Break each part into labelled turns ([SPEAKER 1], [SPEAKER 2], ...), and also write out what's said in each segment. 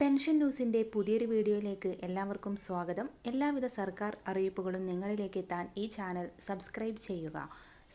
[SPEAKER 1] Pension ന്യൂസിന്റെ പുതിയൊരു വീഡിയോയിലേക്ക് എല്ലാവർക്കും സ്വാഗതം. എല്ലാവിധ സർക്കാർ അറിയിപ്പുകളും നിങ്ങളിലേക്ക് എത്താൻ ഈ ചാനൽ സബ്സ്ക്രൈബ് ചെയ്യുക.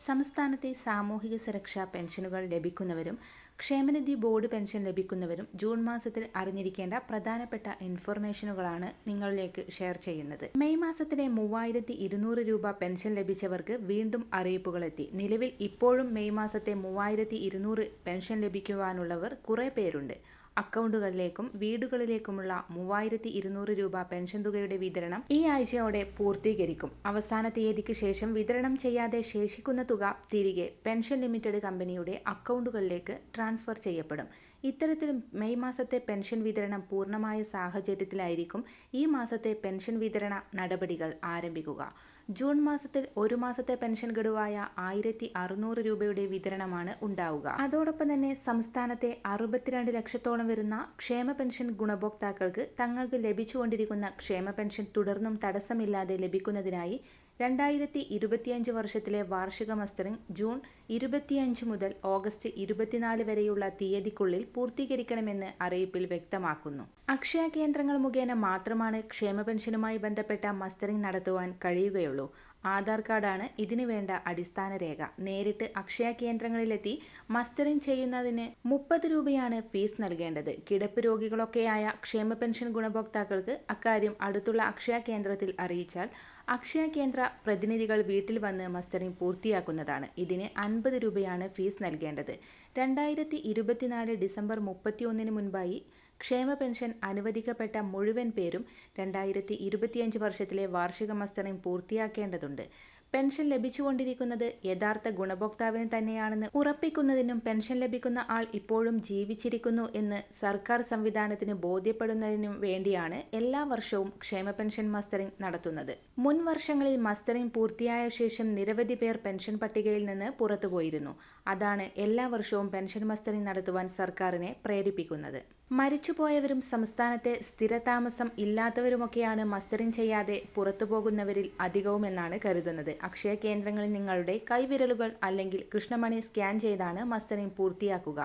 [SPEAKER 1] സംസ്ഥാനത്തെ സാമൂഹിക സുരക്ഷാ പെൻഷനുകൾ ലഭിക്കുന്നവരും ക്ഷേമനിധി ബോർഡ് പെൻഷൻ ലഭിക്കുന്നവരും ജൂൺ മാസത്തിൽ അറിഞ്ഞിരിക്കേണ്ട പ്രധാനപ്പെട്ട ഇൻഫർമേഷനുകളാണ് നിങ്ങളിലേക്ക് ഷെയർ ചെയ്യുന്നത്. മെയ് മാസത്തിലെ മൂവായിരത്തി ഇരുന്നൂറ് രൂപ പെൻഷൻ ലഭിച്ചവർക്ക് വീണ്ടും അറിയിപ്പുകളെത്തി നിലവിൽ ഇപ്പോഴും മെയ് മാസത്തെ മൂവായിരത്തി ഇരുന്നൂറ് പെൻഷൻ ലഭിക്കുവാനുള്ളവർ കുറേ പേരുണ്ട്. അക്കൗണ്ടുകളിലേക്കും വീടുകളിലേക്കുമുള്ള മൂവായിരത്തി ഇരുന്നൂറ് രൂപ പെൻഷൻ തുകയുടെ വിതരണം ഈ ആഴ്ചയോടെ പൂർത്തീകരിക്കും. അവസാന തീയതിക്ക് ശേഷം വിതരണം ചെയ്യാതെ ശേഷിക്കുന്ന തുക തിരികെ പെൻഷൻ ലിമിറ്റഡ് കമ്പനിയുടെ അക്കൗണ്ടുകളിലേക്ക് ട്രാൻസ്ഫർ ചെയ്യപ്പെടും. ഇത്തരത്തിൽ മെയ് മാസത്തെ പെൻഷൻ വിതരണം പൂർണമായ സാഹചര്യത്തിലായിരിക്കും ഈ മാസത്തെ പെൻഷൻ വിതരണ നടപടികൾ ആരംഭിക്കുക. ജൂൺ മാസത്തിൽ ഒരു മാസത്തെ പെൻഷൻ ഗഡുവായ ആയിരത്തി അറുന്നൂറ് രൂപയുടെ വിതരണമാണ് ഉണ്ടാവുക. അതോടൊപ്പം തന്നെ സംസ്ഥാനത്തെ അറുപത്തിരണ്ട് ലക്ഷത്തോളം വരുന്ന ക്ഷേമ പെൻഷൻ ഗുണഭോക്താക്കൾക്ക് തങ്ങൾക്ക് ലഭിച്ചുകൊണ്ടിരിക്കുന്ന ക്ഷേമ പെൻഷൻ തുടർന്നും തടസ്സമില്ലാതെ ലഭിക്കുന്നതിനായി രണ്ടായിരത്തി ഇരുപത്തിയഞ്ച് വർഷത്തിലെ വാർഷിക മസ്റ്ററിംഗ് ജൂൺ ഇരുപത്തിയഞ്ച് മുതൽ ഓഗസ്റ്റ് ഇരുപത്തിനാല് വരെയുള്ള തീയതിക്കുള്ളിൽ പൂർത്തീകരിക്കണമെന്ന് അറിയിപ്പിൽ വ്യക്തമാക്കുന്നു. അക്ഷയ കേന്ദ്രങ്ങൾ മുഖേന മാത്രമാണ് ക്ഷേമ പെൻഷനുമായി ബന്ധപ്പെട്ട മസ്റ്ററിംഗ് നടത്തുവാൻ കഴിയുകയുള്ളൂ. ആധാർ കാർഡാണ് ഇതിനു വേണ്ട അടിസ്ഥാന രേഖ. നേരിട്ട് അക്ഷയ കേന്ദ്രങ്ങളിലെത്തി മസ്റ്ററിംഗ് ചെയ്യുന്നതിന് മുപ്പത് രൂപയാണ് ഫീസ് നൽകേണ്ടത്. കിടപ്പ് രോഗികളൊക്കെയായ ക്ഷേമ പെൻഷൻ ഗുണഭോക്താക്കൾക്ക് അക്കാര്യം അടുത്തുള്ള അക്ഷയ കേന്ദ്രത്തിൽ അറിയിച്ചാൽ അക്ഷയ കേന്ദ്ര പ്രതിനിധികൾ വീട്ടിൽ വന്ന് മസ്റ്ററിംഗ് പൂർത്തിയാക്കുന്നതാണ്. ഇതിന് അൻപത് രൂപയാണ് ഫീസ് നൽകേണ്ടത്. രണ്ടായിരത്തി ഇരുപത്തിനാല് ഡിസംബർ മുപ്പത്തിയൊന്നിന് മുൻപായി ക്ഷേമ പെൻഷൻ അനുവദിക്കപ്പെട്ട മുഴുവൻ പേരും രണ്ടായിരത്തി ഇരുപത്തിയഞ്ച് വർഷത്തിലെ വാർഷിക മസ്റ്ററിംഗ് പൂർത്തിയാക്കേണ്ടതുണ്ട്. പെൻഷൻ ലഭിച്ചുകൊണ്ടിരിക്കുന്നത് യഥാർത്ഥ ഗുണഭോക്താവിന് തന്നെയാണെന്ന് ഉറപ്പിക്കുന്നതിനും പെൻഷൻ ലഭിക്കുന്ന ആൾ ഇപ്പോഴും ജീവിച്ചിരിക്കുന്നു എന്ന് സർക്കാർ സംവിധാനത്തിന് ബോധ്യപ്പെടുന്നതിനും വേണ്ടിയാണ് എല്ലാ വർഷവും ക്ഷേമ പെൻഷൻ മസ്റ്ററിംഗ് നടത്തുന്നത്. മുൻ വർഷങ്ങളിൽ മസ്റ്ററിംഗ് പൂർത്തിയായ ശേഷം നിരവധി പേർ പെൻഷൻ പട്ടികയിൽ നിന്ന് പുറത്തുപോയിരുന്നു. അതാണ് എല്ലാ വർഷവും പെൻഷൻ മസ്റ്ററിംഗ് നടത്തുവാൻ സർക്കാരിനെ പ്രേരിപ്പിക്കുന്നത്. മരിച്ചുപോയവരും സംസ്ഥാനത്തെ സ്ഥിരതാമസം ഇല്ലാത്തവരുമൊക്കെയാണ് മസ്റ്ററിംഗ് ചെയ്യാതെ പുറത്തുപോകുന്നവരിൽ അധികവുമെന്നാണ് കരുതുന്നത്. അക്ഷയ കേന്ദ്രങ്ങളിൽ നിങ്ങളുടെ കൈവിരലുകൾ അല്ലെങ്കിൽ കൃഷ്ണമണി സ്കാൻ ചെയ്താണ് മസ്റ്ററിംഗ് പൂർത്തിയാക്കുക.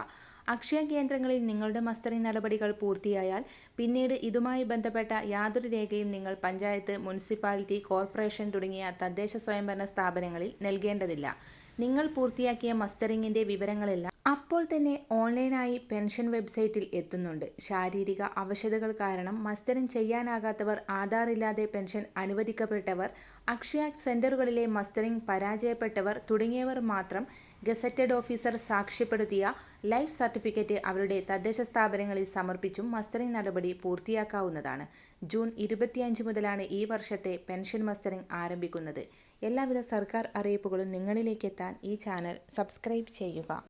[SPEAKER 1] അക്ഷയ കേന്ദ്രങ്ങളിൽ നിങ്ങളുടെ മസ്റ്ററിംഗ് നടപടികൾ പൂർത്തിയായാൽ പിന്നീട് ഇതുമായി ബന്ധപ്പെട്ട യാതൊരു രേഖയും നിങ്ങൾ പഞ്ചായത്ത് മുനിസിപ്പാലിറ്റി കോർപ്പറേഷൻ തുടങ്ങിയ തദ്ദേശ സ്വയംഭരണ സ്ഥാപനങ്ങളിൽ നൽകേണ്ടതില്ല. നിങ്ങൾ പൂർത്തിയാക്കിയ മസ്റ്ററിംഗിന്റെ വിവരങ്ങളെല്ലാം അപ്പോൾ തന്നെ ഓൺലൈനായി പെൻഷൻ വെബ്സൈറ്റിൽ എത്തുന്നുണ്ട്. ശാരീരിക അവശതകൾ കാരണം മസ്റ്ററിംഗ് ചെയ്യാനാകാത്തവർ ആധാർ ഇല്ലാതെ പെൻഷൻ അനുവദിക്കപ്പെട്ടവർ അക്ഷയ സെന്ററുകളിലെ മസ്റ്ററിംഗ് പരാജയപ്പെട്ടവർ തുടങ്ങിയവർ മാത്രം ഗസറ്റഡ് ഓഫീസർ സാക്ഷ്യപ്പെടുത്തിയ ലൈഫ് സർട്ടിഫിക്കറ്റ് അവരുടെ തദ്ദേശ സ്ഥാപനങ്ങളിൽ സമർപ്പിച്ചും മസ്റ്ററിംഗ് നടപടി പൂർത്തിയാക്കാവുന്നതാണ്. ജൂൺ ഇരുപത്തിയഞ്ച് മുതലാണ് ഈ വർഷത്തെ പെൻഷൻ മസ്റ്ററിംഗ് ആരംഭിക്കുന്നത്. എല്ലാവിധ സർക്കാർ അറിയിപ്പുകളും നിങ്ങളിലേക്ക് എത്താൻ ഈ ചാനൽ സബ്സ്ക്രൈബ് ചെയ്യുക.